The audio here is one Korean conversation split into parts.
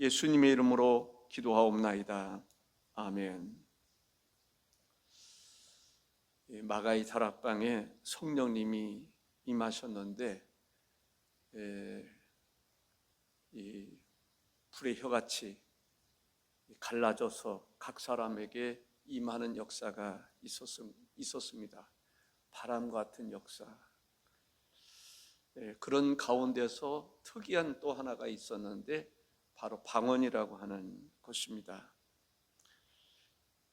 예수님의 이름으로 기도하옵나이다. 아멘. 이 마가이 다락방에 성령님이 임하셨는데 에, 이 불의 혀같이 갈라져서 각 사람에게 임하는 역사가 있었음, 있었습니다. 바람 같은 역사. 예, 그런 가운데서 특이한 또 하나가 있었는데 바로 방언이라고 하는 것입니다.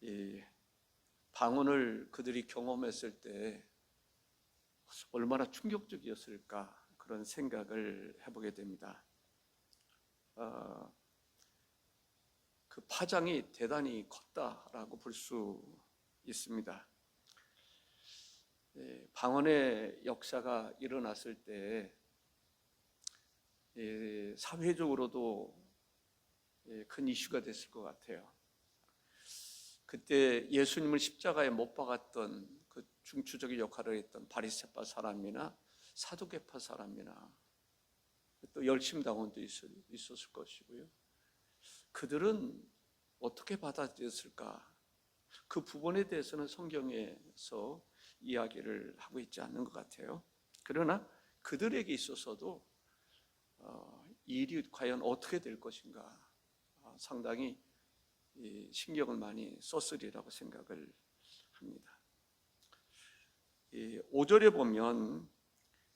이 방언을 그들이 경험했을 때 얼마나 충격적이었을까 그런 생각을 해보게 됩니다. 어, 그 파장이 대단히 컸다라고 볼 수 있습니다. 예, 방언의 역사가 일어났을 때 예, 사회적으로도 예, 큰 이슈가 됐을 것 같아요. 그때 예수님을 십자가에 못 박았던 그 중추적인 역할을 했던 바리새파 사람이나 사두개파 사람이나 또 열심당원도 있었을 것이고요. 그들은 어떻게 받아들였을까? 그 부분에 대해서는 성경에서 이야기를 하고 있지 않는 것 같아요. 그러나 그들에게 있어서도 어, 이 일이 과연 어떻게 될 것인가 어, 상당히 신경을 많이 썼으리라고 생각을 합니다. 5절에 보면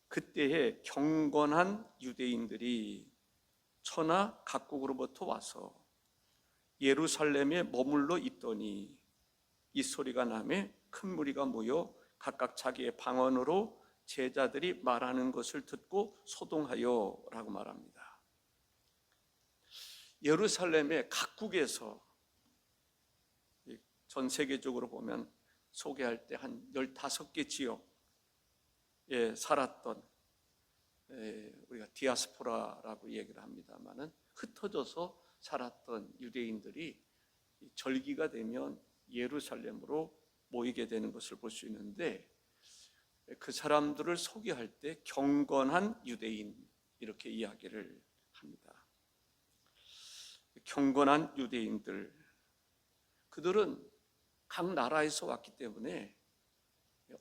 그때에 경건한 유대인들이 천하 각국으로부터 와서 예루살렘에 머물러 있더니 이 소리가 나매 큰 무리가 모여 각각 자기의 방언으로 제자들이 말하는 것을 듣고 소동하여라고 말합니다. 예루살렘의 각국에서 전 세계적으로 보면 소개할 때 한 15개 지역에 살았던 우리가 디아스포라라고 얘기를 합니다만은 흩어져서 살았던 유대인들이 절기가 되면 예루살렘으로 모이게 되는 것을 볼 수 있는데 그 사람들을 소개할 때 경건한 유대인 이렇게 이야기를 합니다. 경건한 유대인들 그들은 각 나라에서 왔기 때문에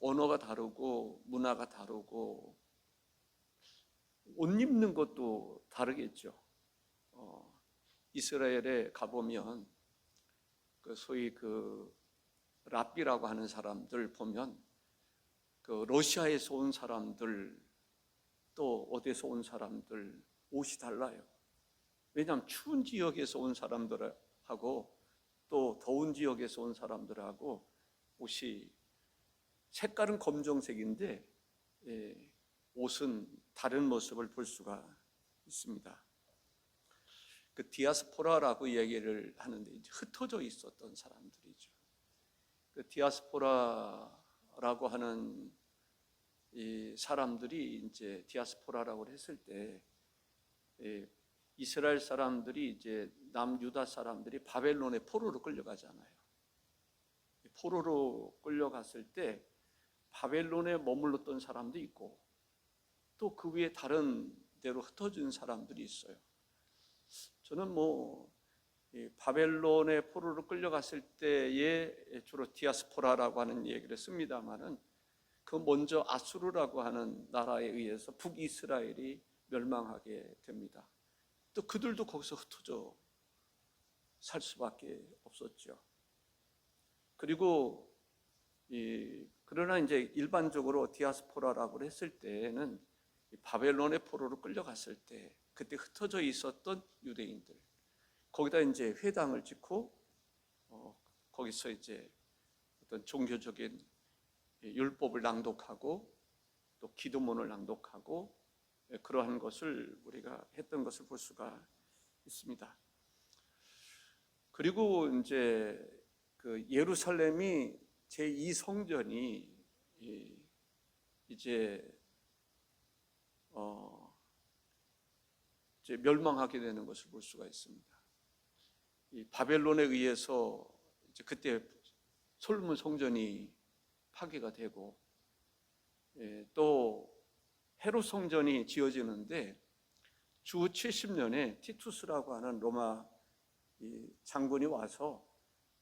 언어가 다르고 문화가 다르고 옷 입는 것도 다르겠죠. 어, 이스라엘에 가보면 그 소위 그 랍비라고 하는 사람들 보면 그 러시아에서 온 사람들 또 어디서 온 사람들 옷이 달라요. 왜냐하면 추운 지역에서 온 사람들하고 또 더운 지역에서 온 사람들하고 옷이 색깔은 검정색인데 예, 옷은 다른 모습을 볼 수가 있습니다. 그 디아스포라라고 얘기를 하는데 흩어져 있었던 사람들이죠. 그 디아스포라라고 하는 이 사람들이 이제 디아스포라라고 했을 때 예, 이스라엘 사람들이 이제 남유다 사람들이 바벨론의 포로로 끌려가잖아요. 포로로 끌려갔을 때 바벨론에 머물렀던 사람도 있고 또 그 위에 다른 데로 흩어진 사람들이 있어요. 저는 뭐 바벨론의 포로로 끌려갔을 때에 주로 디아스포라라고 하는 얘기를 씁니다만은 그 먼저 아수르라고 하는 나라에 의해서 북이스라엘이 멸망하게 됩니다. 또 그들도 거기서 흩어져 살 수밖에 없었죠. 그리고 이 그러나 이제 일반적으로 디아스포라라고 했을 때는 바벨론의 포로로 끌려갔을 때 그때 흩어져 있었던 유대인들 거기다 이제 회당을 짓고 어, 거기서 이제 어떤 종교적인 율법을 낭독하고 또 기도문을 낭독하고 예, 그러한 것을 우리가 했던 것을 볼 수가 있습니다. 그리고 이제 그 예루살렘이 제2 성전이 이제 어 이제 멸망하게 되는 것을 볼 수가 있습니다. 이 바벨론에 의해서 이제 그때 솔문 성전이 파괴가 되고 예, 또 헤롯 성전이 지어지는데 주 70년에 티투스라고 하는 로마 이 장군이 와서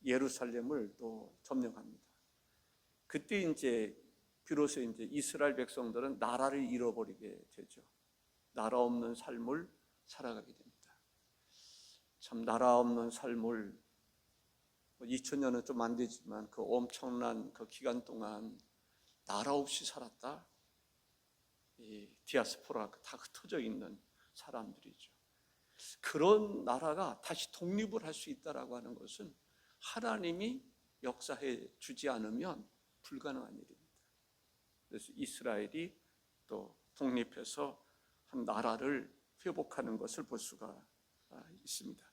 예루살렘을 또 점령합니다. 그때 이제 비로소 이제 이스라엘 백성들은 나라를 잃어버리게 되죠. 나라 없는 삶을 살아가게 됩니다. 참 나라 없는 삶을 2000년은 좀 안 되지만 그 엄청난 그 기간 동안 나라 없이 살았다. 이 디아스포라 다 흩어져 있는 사람들이죠. 그런 나라가 다시 독립을 할 수 있다라고 하는 것은 하나님이 역사해 주지 않으면 불가능한 일입니다. 그래서 이스라엘이 또 독립해서 한 나라를 회복하는 것을 볼 수가 있습니다.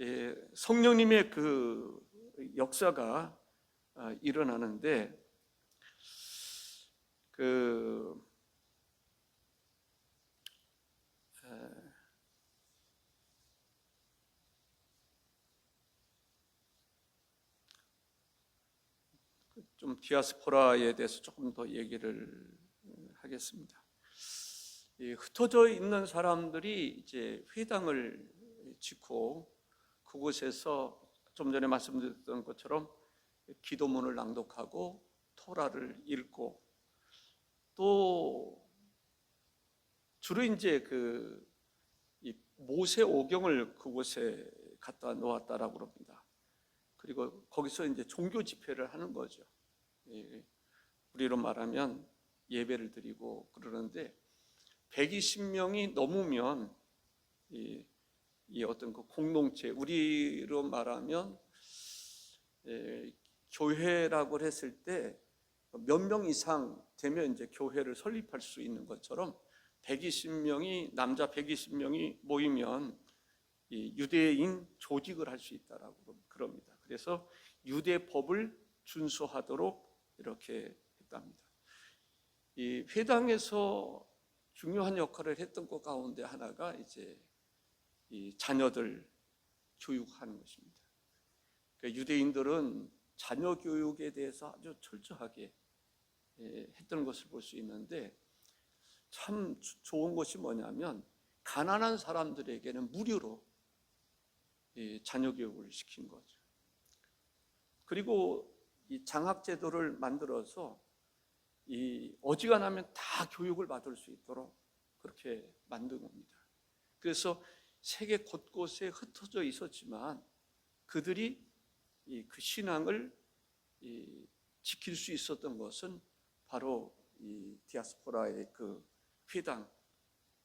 예, 성령님의 그 역사가 아, 일어나는데 그 에, 좀 디아스포라에 대해서 조금 더 얘기를 하겠습니다. 이 흩어져 있는 사람들이 이제 회당을 짓고 그곳에서 좀 전에 말씀드렸던 것처럼 기도문을 낭독하고 토라를 읽고 또 주로 이제 그 모세 오경을 그곳에 갖다 놓았다라고 그럽니다. 그리고 거기서 이제 종교 집회를 하는 거죠. 예, 우리로 말하면 예배를 드리고 그러는데 120명이 넘으면 이, 이 어떤 그 공동체 우리로 말하면 예, 교회라고 했을 때 몇 명 이상 되면 이제 교회를 설립할 수 있는 것처럼 120명이 남자 120명이 모이면 이 유대인 조직을 할 수 있다라고 그럽니다. 그래서 유대 법을 준수하도록 이렇게 했답니다. 이 회당에서 중요한 역할을 했던 것 가운데 하나가 이제 이 자녀들 교육하는 것입니다. 그러니까 유대인들은 자녀 교육에 대해서 아주 철저하게 예, 했던 것을 볼 수 있는데 참 좋은 것이 뭐냐면 가난한 사람들에게는 무료로 자녀 교육을 시킨 거죠. 그리고 이 장학 제도를 만들어서 이 어지간하면 다 교육을 받을 수 있도록 그렇게 만든 겁니다. 그래서 세계 곳곳에 흩어져 있었지만 그들이 그 신앙을 지킬 수 있었던 것은 바로 이 디아스포라의 그 회당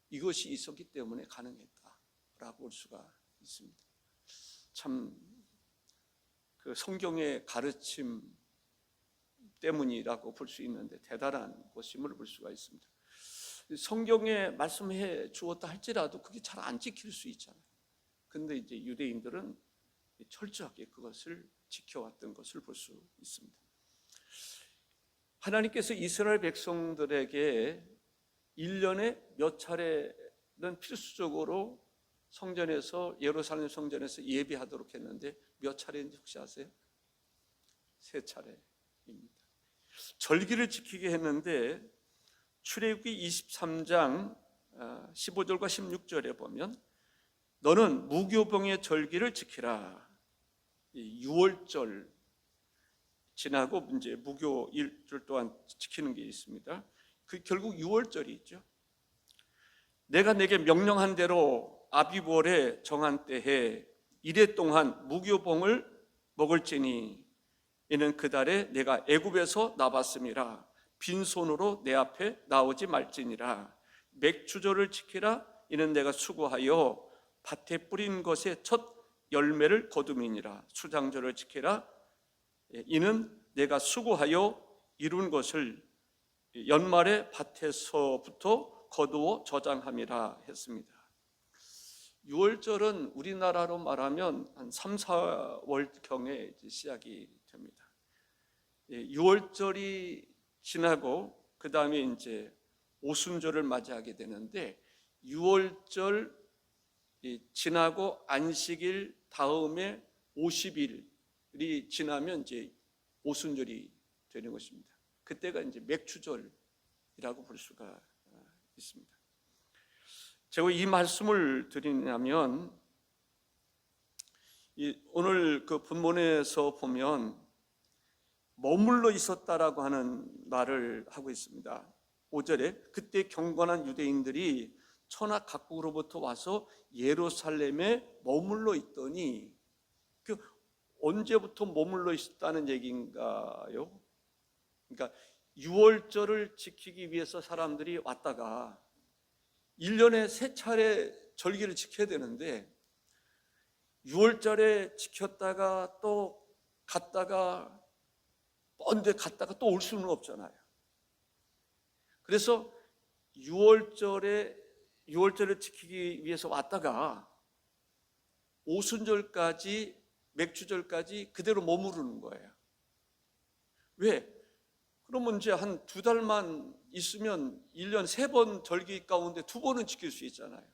이것이 있었기 때문에 가능했다라고 볼 수가 있습니다. 참 그 성경의 가르침 때문이라고 볼 수 있는데 대단한 것임을 볼 수가 있습니다. 성경에 말씀해 주었다 할지라도 그게 잘 안 지킬 수 있잖아요. 근데 이제 유대인들은 철저하게 그것을 지켜왔던 것을 볼 수 있습니다. 하나님께서 이스라엘 백성들에게 1년에 몇 차례는 필수적으로 성전에서 예루살렘 성전에서 예배하도록 했는데 몇 차례인지 혹시 아세요? 세 차례입니다. 절기를 지키게 했는데 출애굽기 23장 15절과 아, 16절에 보면 너는 무교병의 절기를 지키라. 6월절 지나고 이제 무교 일주일 동안 지키는 게 있습니다. 그 결국 6월절이 있죠. 내가 내게 명령한 대로 아비월에 정한 때에 이래 동안 무교봉을 먹을지니 이는 그 달에 내가 애굽에서 나봤음이라 빈손으로 내 앞에 나오지 말지니라 맥주조를 지키라 이는 내가 수고하여 밭에 뿌린 것의 첫 열매를 거둠이니라 수장절을 지키라 이는 내가 수고하여 이룬 것을 연말에 밭에서부터 거두어 저장함이라 했습니다. 6월절은 우리나라로 말하면 한 3, 4월경에 시작이 됩니다. 6월절이 예, 지나고 그 다음에 이제 오순절을 맞이하게 되는데 6월절 지나고 안식일 다음에 50일 이 지나면 이제 오순절이 되는 것입니다. 그때가 이제 맥추절이라고 볼 수가 있습니다. 제가 이 말씀을 드리냐면 이 오늘 그 본문에서 보면 머물러 있었다라고 하는 말을 하고 있습니다. 5절에 그때 경건한 유대인들이 천하 각국으로부터 와서 예루살렘에 머물러 있더니 그 언제부터 머물러 있었다는 얘기인가요? 그러니까 6월절을 지키기 위해서 사람들이 왔다가 1년에 세 차례 절기를 지켜야 되는데 6월절에 지켰다가 또 갔다가 먼데 갔다가 또 올 수는 없잖아요. 그래서 6월절에 6월절을 지키기 위해서 왔다가 오순절까지 맥주절까지 그대로 머무르는 거예요. 왜? 그러면 이제 한 두 달만 있으면 1년 세 번 절기 가운데 두 번은 지킬 수 있잖아요.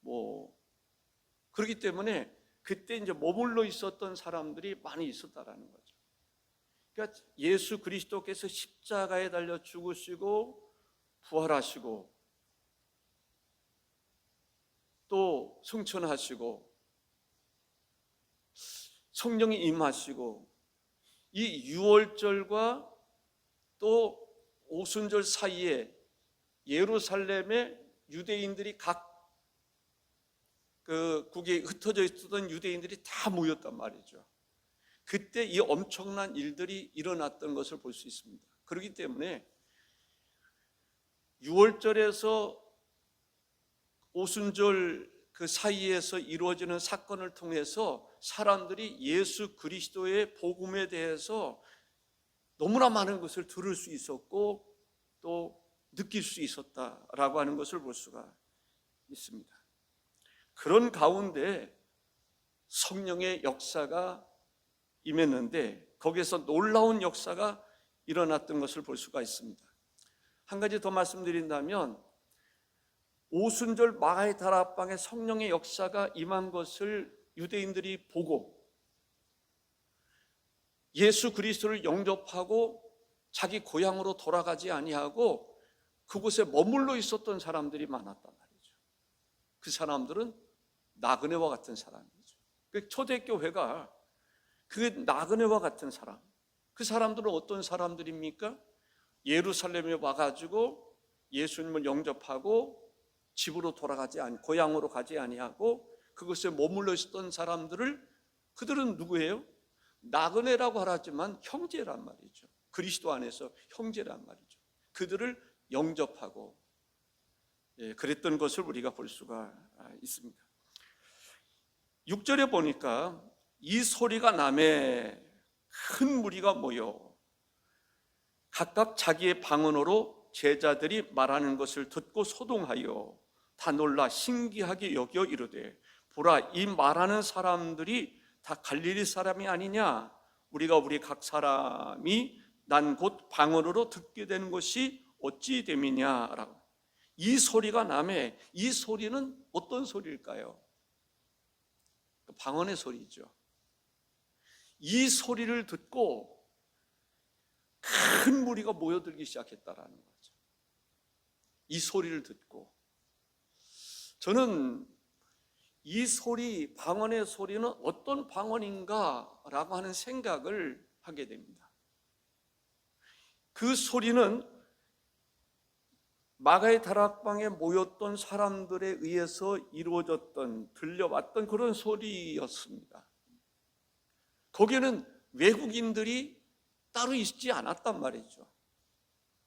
뭐 그렇기 때문에 그때 이제 머물러 있었던 사람들이 많이 있었다라는 거죠. 그러니까 예수 그리스도께서 십자가에 달려 죽으시고 부활하시고 또 승천하시고 성령이 임하시고 이 유월절과 또 오순절 사이에 예루살렘에 유대인들이 각 그 국에 흩어져 있었던 유대인들이 다 모였단 말이죠. 그때 이 엄청난 일들이 일어났던 것을 볼 수 있습니다. 그렇기 때문에 6월절에서 오순절 그 사이에서 이루어지는 사건을 통해서 사람들이 예수 그리스도의 복음에 대해서 너무나 많은 것을 들을 수 있었고 또 느낄 수 있었다라고 하는 것을 볼 수가 있습니다. 그런 가운데 성령의 역사가 임했는데 거기에서 놀라운 역사가 일어났던 것을 볼 수가 있습니다. 한 가지 더 말씀드린다면 오순절 마가의 다락방에 성령의 역사가 임한 것을 유대인들이 보고 예수 그리스도를 영접하고 자기 고향으로 돌아가지 아니하고 그곳에 머물러 있었던 사람들이 많았단 말이죠. 그 사람들은 나그네와 같은 사람이죠. 그 초대교회가 그 나그네와 같은 사람. 그 사람들은 어떤 사람들입니까? 예루살렘에 와가지고 예수님을 영접하고 집으로 돌아가지 아니 고향으로 가지 아니하고 그것에 머물러 있었던 사람들을 그들은 누구예요? 나그네라고 하지만 형제란 말이죠. 그리스도 안에서 형제란 말이죠. 그들을 영접하고 예, 그랬던 것을 우리가 볼 수가 있습니다. 6절에 보니까 이 소리가 남에 큰 무리가 모여 각각 자기의 방언으로 제자들이 말하는 것을 듣고 소동하여 다 놀라 신기하게 여겨 이르되 보라 이 말하는 사람들이 다 갈릴리 사람이 아니냐 우리가 우리 각 사람이 난 곧 방언으로 듣게 되는 것이 어찌 됨이냐라고 이 소리가 남에 이 소리는 어떤 소리일까요? 방언의 소리죠. 이 소리를 듣고 큰 무리가 모여들기 시작했다라는 거죠. 이 소리를 듣고 저는 이 소리, 방언의 소리는 어떤 방언인가라고 하는 생각을 하게 됩니다. 그 소리는 마가의 다락방에 모였던 사람들에 의해서 이루어졌던 들려왔던 그런 소리였습니다. 거기에는 외국인들이 따로 있지 않았단 말이죠.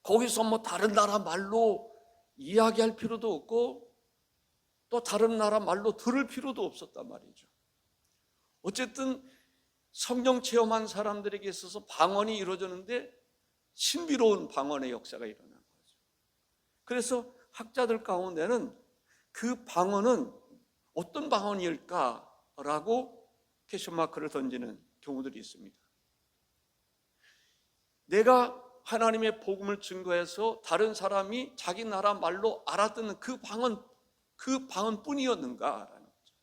거기서 뭐 다른 나라 말로 이야기할 필요도 없고 또 다른 나라 말로 들을 필요도 없었단 말이죠. 어쨌든 성령 체험한 사람들에게 있어서 방언이 이루어졌는데 신비로운 방언의 역사가 일어난 거죠. 그래서 학자들 가운데는 그 방언은 어떤 방언일까라고 캐션 마크를 던지는 경우들이 있습니다. 내가 하나님의 복음을 증거해서 다른 사람이 자기 나라 말로 알아듣는 그 방언 그 방언뿐이었는가라는 거죠.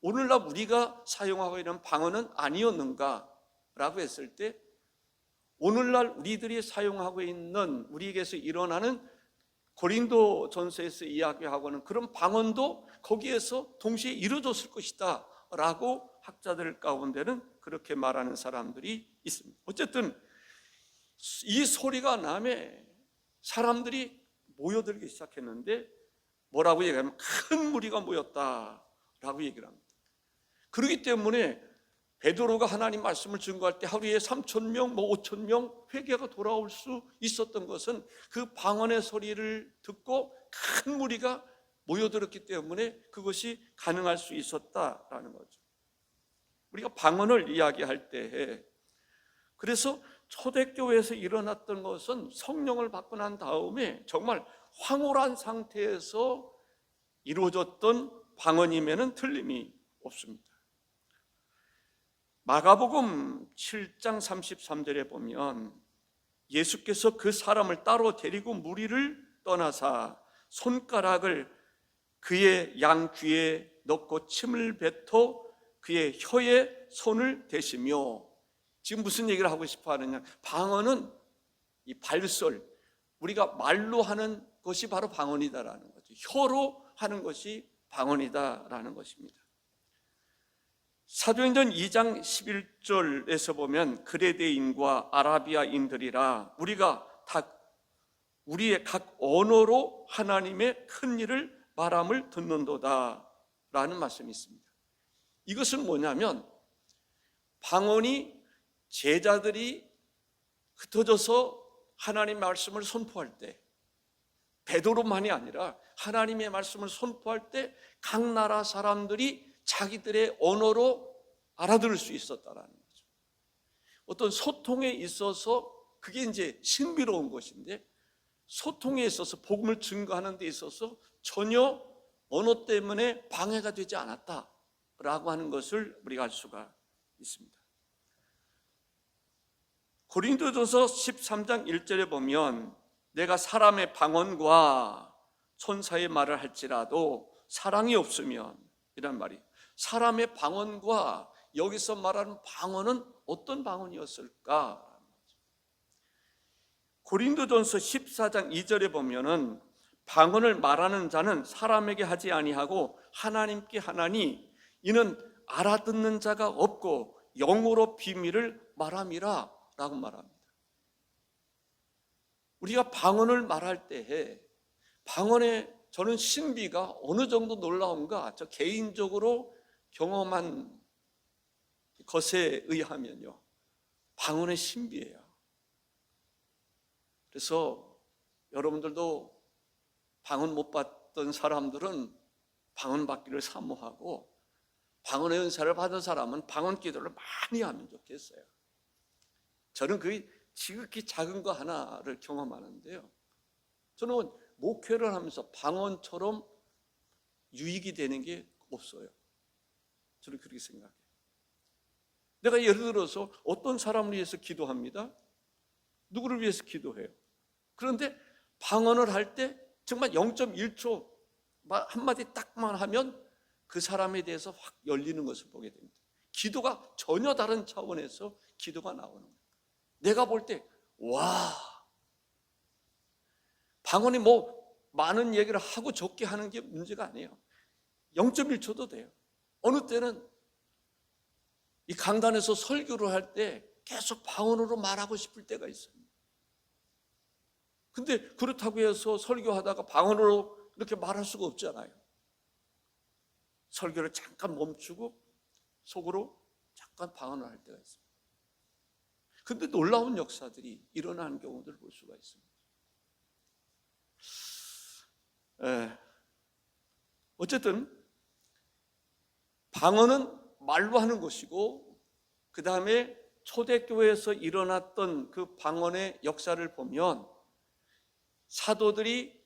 오늘날 우리가 사용하고 있는 방언은 아니었는가라고 했을 때 오늘날 우리들이 사용하고 있는 우리에게서 일어나는 고린도 전서에서 이야기하고는 그런 방언도 거기에서 동시에 이루어졌을 것이다 라고 학자들 가운데는 그렇게 말하는 사람들이 있습니다. 어쨌든 이 소리가 남에 사람들이 모여들기 시작했는데 뭐라고 얘기하면 큰 무리가 모였다라고 얘기를 합니다. 그렇기 때문에 베드로가 하나님 말씀을 증거할 때 하루에 3천 명, 뭐 5천 명 회개가 돌아올 수 있었던 것은 그 방언의 소리를 듣고 큰 무리가 모여들었기 때문에 그것이 가능할 수 있었다라는 거죠. 우리가 방언을 이야기할 때 그래서 초대교회에서 일어났던 것은 성령을 받고 난 다음에 정말 황홀한 상태에서 이루어졌던 방언임에는 틀림이 없습니다. 마가복음 7장 33절에 보면 예수께서 그 사람을 따로 데리고 무리를 떠나사 손가락을 그의 양 귀에 넣고 침을 뱉어 그의 혀에 손을 대시며 지금 무슨 얘기를 하고 싶어 하느냐 방언은 이 발설 우리가 말로 하는 것이 바로 방언이다라는 거죠. 혀로 하는 것이 방언이다라는 것입니다. 사도행전 2장 11절에서 보면 그레데인과 아라비아인들이라 우리가 다 우리의 각 언어로 하나님의 큰 일을 말함을 듣는도다 라는 말씀이 있습니다. 이것은 뭐냐면 방언이 제자들이 흩어져서 하나님 말씀을 선포할 때 베드로만이 아니라 하나님의 말씀을 선포할 때 각 나라 사람들이 자기들의 언어로 알아들을 수 있었다라는 거죠. 어떤 소통에 있어서 그게 이제 신비로운 것인데 소통에 있어서 복음을 증거하는 데 있어서 전혀 언어 때문에 방해가 되지 않았다라고 하는 것을 우리가 알 수가 있습니다. 고린도전서 13장 1절에 보면 내가 사람의 방언과 천사의 말을 할지라도 사랑이 없으면 이란 말이 사람의 방언과 여기서 말하는 방언은 어떤 방언이었을까? 고린도전서 14장 2절에 보면은 방언을 말하는 자는 사람에게 하지 아니하고 하나님께 하나니 이는 알아듣는 자가 없고 영으로 비밀을 말함이라 라고 말합니다. 우리가 방언을 말할 때에 방언의 저는 신비가 어느 정도 놀라운가 저 개인적으로 경험한 것에 의하면요 방언의 신비예요. 그래서 여러분들도 방언 못 받던 사람들은 방언 받기를 사모하고 방언의 은사를 받은 사람은 방언 기도를 많이 하면 좋겠어요. 저는 그 지극히 작은 거 하나를 경험하는데요. 저는 목회를 하면서 방언처럼 유익이 되는 게 없어요. 저는 그렇게 생각해요. 내가 예를 들어서 어떤 사람을 위해서 기도합니다. 누구를 위해서 기도해요. 그런데 방언을 할 때 정말 0.1초 한마디 딱만 하면 그 사람에 대해서 확 열리는 것을 보게 됩니다. 기도가 전혀 다른 차원에서 기도가 나오는 거예요. 내가 볼 때, 와, 방언이 뭐 많은 얘기를 하고 적게 하는 게 문제가 아니에요. 0.1초도 돼요. 어느 때는 이 강단에서 설교를 할 때 계속 방언으로 말하고 싶을 때가 있어요. 근데 그렇다고 해서 설교하다가 방언으로 이렇게 말할 수가 없잖아요. 설교를 잠깐 멈추고 속으로 잠깐 방언을 할 때가 있습니다. 근데 놀라운 역사들이 일어나는 경우들을 볼 수가 있습니다. 에, 어쨌든 방언은 말로 하는 것이고 그 다음에 초대교회에서 일어났던 그 방언의 역사를 보면 사도들이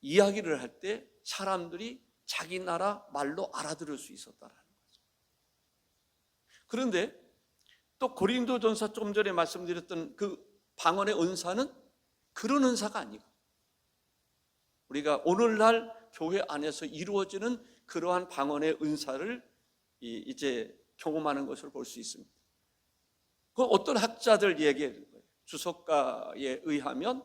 이야기를 할 때 사람들이 자기 나라 말로 알아들을 수 있었다라는 거죠. 그런데 또 고린도전서 좀 전에 말씀드렸던 그 방언의 은사는 그런 은사가 아니고 우리가 오늘날 교회 안에서 이루어지는 그러한 방언의 은사를 이제 경험하는 것을 볼 수 있습니다. 그 어떤 학자들 얘기해 주석가에 의하면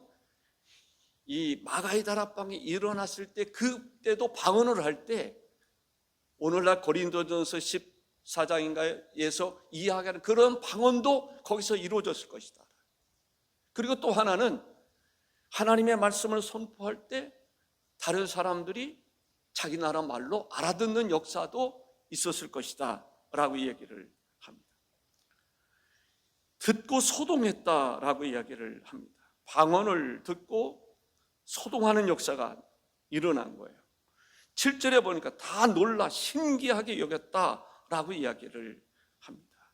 이 마가의 다락방이 일어났을 때 그때도 방언을 할 때 오늘날 고린도전서 14장인가에서 이야기하는 그런 방언도 거기서 이루어졌을 것이다. 그리고 또 하나는 하나님의 말씀을 선포할 때 다른 사람들이 자기 나라 말로 알아듣는 역사도 있었을 것이다. 라고 얘기를 합니다. 듣고 소동했다 라고 이야기를 합니다. 방언을 듣고 소동하는 역사가 일어난 거예요. 7절에 보니까 다 놀라 신기하게 여겼다 라고 이야기를 합니다.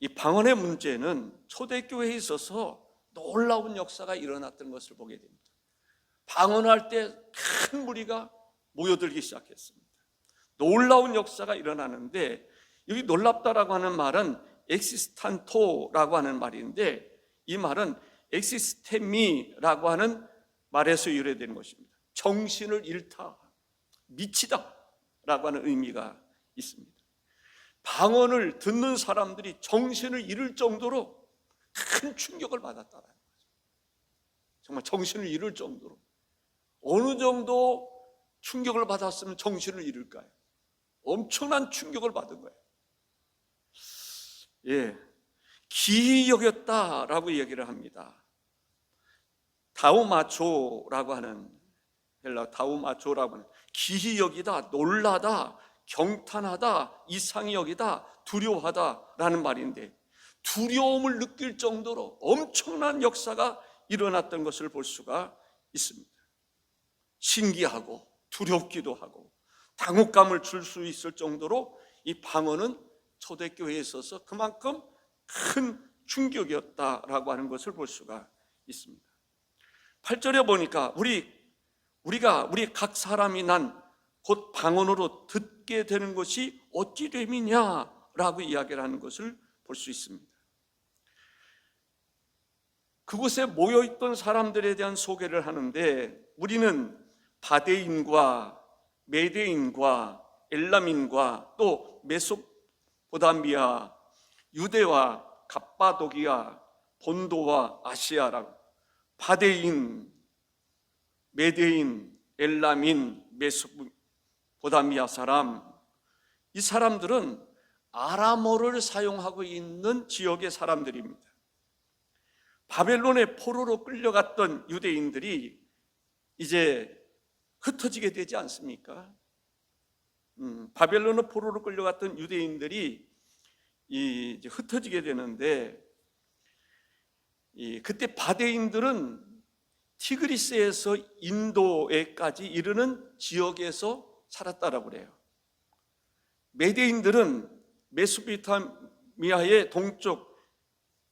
이 방언의 문제는 초대교회에 있어서 놀라운 역사가 일어났던 것을 보게 됩니다. 방언할 때 큰 무리가 모여들기 시작했습니다. 놀라운 역사가 일어나는데 여기 놀랍다라고 하는 말은 엑시스탄토라고 하는 말인데 이 말은 엑시스테미라고 하는 말에서 유래되는 것입니다. 정신을 잃다, 미치다라고 하는 의미가 있습니다. 방언을 듣는 사람들이 정신을 잃을 정도로 큰 충격을 받았다는 거죠. 정말 정신을 잃을 정도로 어느 정도 충격을 받았으면 정신을 잃을까요? 엄청난 충격을 받은 거예요. 예, 기이 여겼다라고 얘기를 합니다. 다우마초라고 하는 헬라 다우마초라고 하는 기이 여기다, 놀라다, 경탄하다, 이상히 여기다, 두려워하다라는 말인데 두려움을 느낄 정도로 엄청난 역사가 일어났던 것을 볼 수가 있습니다. 신기하고 두렵기도 하고 당혹감을 줄 수 있을 정도로 이 방언은 초대교회에 있어서 그만큼 큰 충격이었다라고 하는 것을 볼 수가 있습니다. 8절에 보니까 우리 우리가 우리 각 사람이 난 곧 방언으로 듣 게 되는 것이 어찌 됨이냐라고 이야기를 하는 것을 볼 수 있습니다. 그곳에 모여 있던 사람들에 대한 소개를 하는데 우리는 바데인과 메데인과 엘람인과 또 메소포다미아, 유대와 갑바도기아, 본도와 아시아라고 바데인, 메데인, 엘람인, 메소 포다미아 사람 이 사람들은 아람어를 사용하고 있는 지역의 사람들입니다. 바벨론의 포로로 끌려갔던 유대인들이 이제 흩어지게 되지 않습니까? 음, 바벨론의 포로로 끌려갔던 유대인들이 이 흩어지게 되는데 이 그때 바데인들은 티그리스에서 인도에까지 이르는 지역에서 살았다라고 그래요. 메데인들은 메소포타미아의 동쪽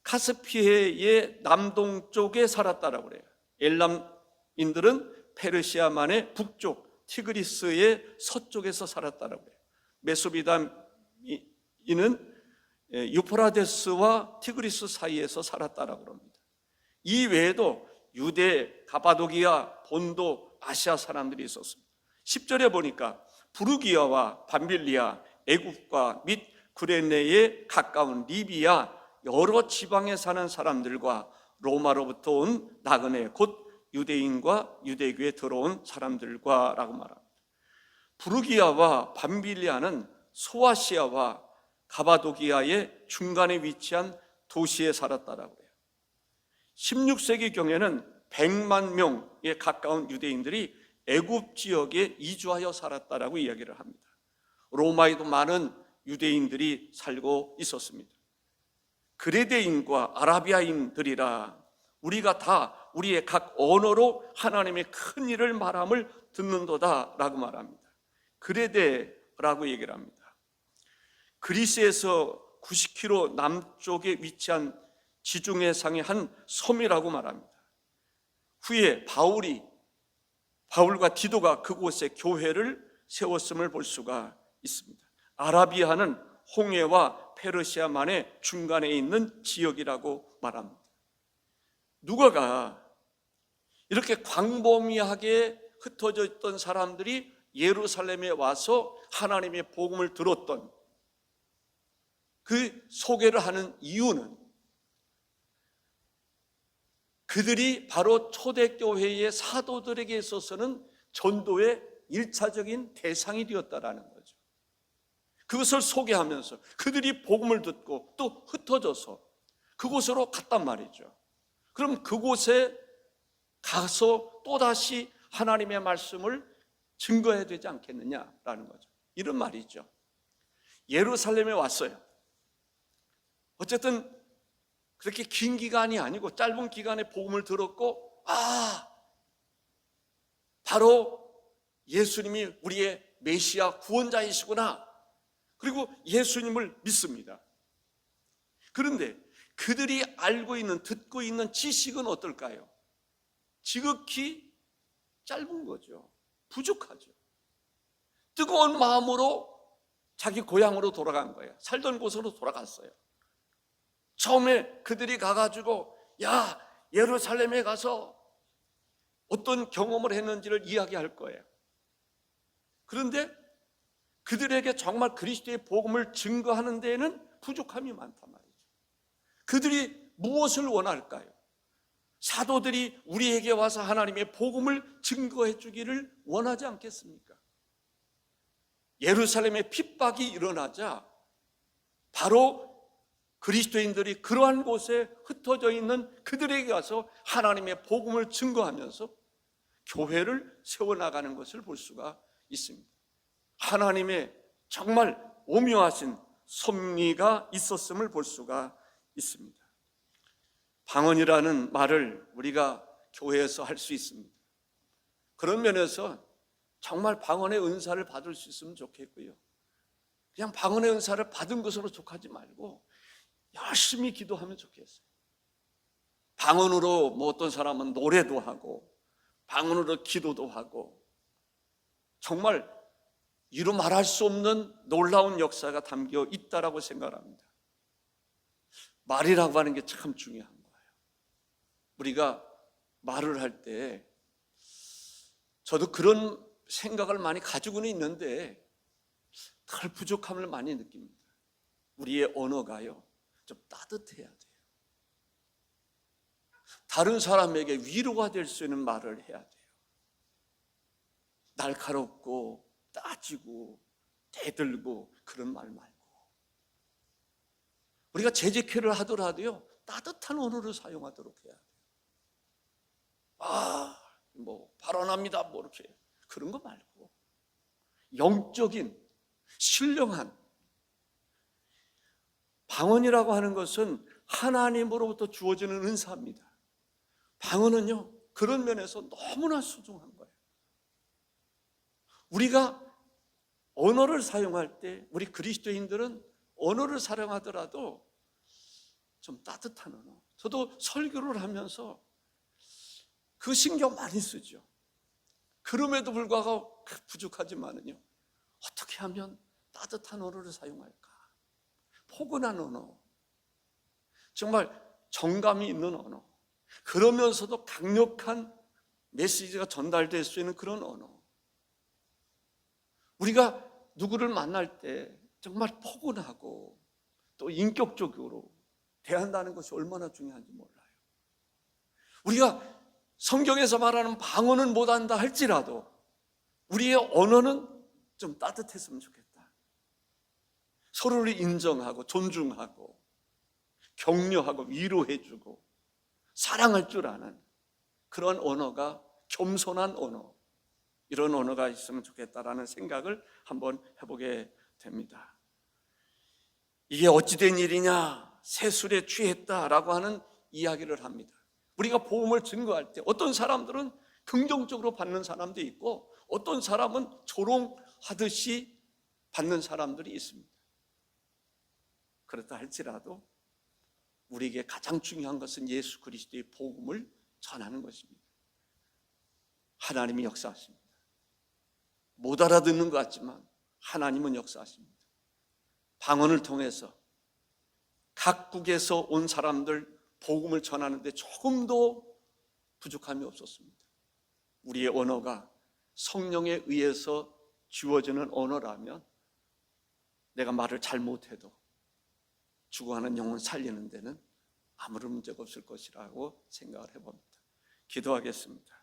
카스피해의 남동쪽에 살았다라고 그래요. 엘람인들은 페르시아만의 북쪽 티그리스의 서쪽에서 살았다라고 해요. 메소비담이는 유프라데스와 티그리스 사이에서 살았다라고 합니다. 이 외에도 유대, 가바도기아, 본도, 아시아 사람들이 있었습니다. 10절에 보니까 부르기아와 반빌리아, 애국과 및 구레네에 가까운 리비아 여러 지방에 사는 사람들과 로마로부터 온 나그네 곧 유대인과 유대교에 들어온 사람들과라고 말합니다. 부르기아와 밤빌리아는 소아시아와 가바도기아의 중간에 위치한 도시에 살았다라고 해요. 16세기 경에는 100만 명에 가까운 유대인들이 애굽 지역에 이주하여 살았다라고 이야기를 합니다. 로마에도 많은 유대인들이 살고 있었습니다. 그레데인과 아라비아인들이라 우리가 다 우리의 각 언어로 하나님의 큰 일을 말함을 듣는도다라고 말합니다. 그레데라고 얘기를 합니다. 그리스에서 90km 남쪽에 위치한 지중해 상의 한 섬이라고 말합니다. 후에 바울이 바울과 디도가 그곳에 교회를 세웠음을 볼 수가 있습니다. 아라비아는 홍해와 페르시아만의 중간에 있는 지역이라고 말합니다. 누가가 이렇게 광범위하게 흩어져 있던 사람들이 예루살렘에 와서 하나님의 복음을 들었던 그 소개를 하는 이유는 그들이 바로 초대교회의 사도들에게 있어서는 전도의 일차적인 대상이 되었다라는 거죠. 그것을 소개하면서 그들이 복음을 듣고 또 흩어져서 그곳으로 갔단 말이죠. 그럼 그곳에 가서 또다시 하나님의 말씀을 증거해야 되지 않겠느냐라는 거죠. 이런 말이죠. 예루살렘에 왔어요. 어쨌든 그렇게 긴 기간이 아니고 짧은 기간에 복음을 들었고 아 바로 예수님이 우리의 메시아 구원자이시구나. 그리고 예수님을 믿습니다. 그런데 그들이 알고 있는 듣고 있는 지식은 어떨까요? 지극히 짧은 거죠. 부족하죠. 뜨거운 마음으로 자기 고향으로 돌아간 거예요. 살던 곳으로 돌아갔어요. 처음에 그들이 가가지고 야 예루살렘에 가서 어떤 경험을 했는지를 이야기할 거예요. 그런데 그들에게 정말 그리스도의 복음을 증거하는 데에는 부족함이 많단 말이죠. 그들이 무엇을 원할까요? 사도들이 우리에게 와서 하나님의 복음을 증거해 주기를 원하지 않겠습니까? 예루살렘에 핍박이 일어나자 바로 그리스도인들이 그러한 곳에 흩어져 있는 그들에게 가서 하나님의 복음을 증거하면서 교회를 세워나가는 것을 볼 수가 있습니다. 하나님의 정말 오묘하신 섭리가 있었음을 볼 수가 있습니다. 방언이라는 말을 우리가 교회에서 할 수 있습니다. 그런 면에서 정말 방언의 은사를 받을 수 있으면 좋겠고요. 그냥 방언의 은사를 받은 것으로 족하지 말고 열심히 기도하면 좋겠어요. 방언으로 뭐 어떤 사람은 노래도 하고 방언으로 기도도 하고 정말 이루 말할 수 없는 놀라운 역사가 담겨 있다라고 생각합니다. 말이라고 하는 게 참 중요한 거예요. 우리가 말을 할 때 저도 그런 생각을 많이 가지고는 있는데 덜 부족함을 많이 느낍니다. 우리의 언어가요. 좀 따뜻해야 돼요. 다른 사람에게 위로가 될 수 있는 말을 해야 돼요. 날카롭고 따지고 대들고 그런 말 말고 우리가 재직회를 하더라도요 따뜻한 언어를 사용하도록 해야 돼요. 아, 뭐 발언합니다, 뭐 이렇게 그런 거 말고 영적인 신령한 방언이라고 하는 것은 하나님으로부터 주어지는 은사입니다. 방언은요, 그런 면에서 너무나 소중한 거예요. 우리가 언어를 사용할 때, 우리 그리스도인들은 언어를 사용하더라도 좀 따뜻한 언어. 저도 설교를 하면서 그 신경 많이 쓰죠. 그럼에도 불구하고 부족하지만은요, 어떻게 하면 따뜻한 언어를 사용할까? 포근한 언어, 정말 정감이 있는 언어, 그러면서도 강력한 메시지가 전달될 수 있는 그런 언어. 우리가 누구를 만날 때 정말 포근하고 또 인격적으로 대한다는 것이 얼마나 중요한지 몰라요. 우리가 성경에서 말하는 방언은 못한다 할지라도 우리의 언어는 좀 따뜻했으면 좋겠다. 서로를 인정하고 존중하고 격려하고 위로해주고 사랑할 줄 아는 그런 언어가 겸손한 언어 이런 언어가 있으면 좋겠다라는 생각을 한번 해보게 됩니다. 이게 어찌된 일이냐 세술에 취했다라고 하는 이야기를 합니다. 우리가 복음을 증거할 때 어떤 사람들은 긍정적으로 받는 사람도 있고 어떤 사람은 조롱하듯이 받는 사람들이 있습니다. 그렇다 할지라도 우리에게 가장 중요한 것은 예수 그리스도의 복음을 전하는 것입니다. 하나님이 역사하십니다. 못 알아듣는 것 같지만 하나님은 역사하십니다. 방언을 통해서 각국에서 온 사람들 복음을 전하는데 조금도 부족함이 없었습니다. 우리의 언어가 성령에 의해서 주어지는 언어라면 내가 말을 잘 못해도 죽어가는 영혼 살리는 데는 아무런 문제가 없을 것이라고 생각을 해봅니다. 기도하겠습니다.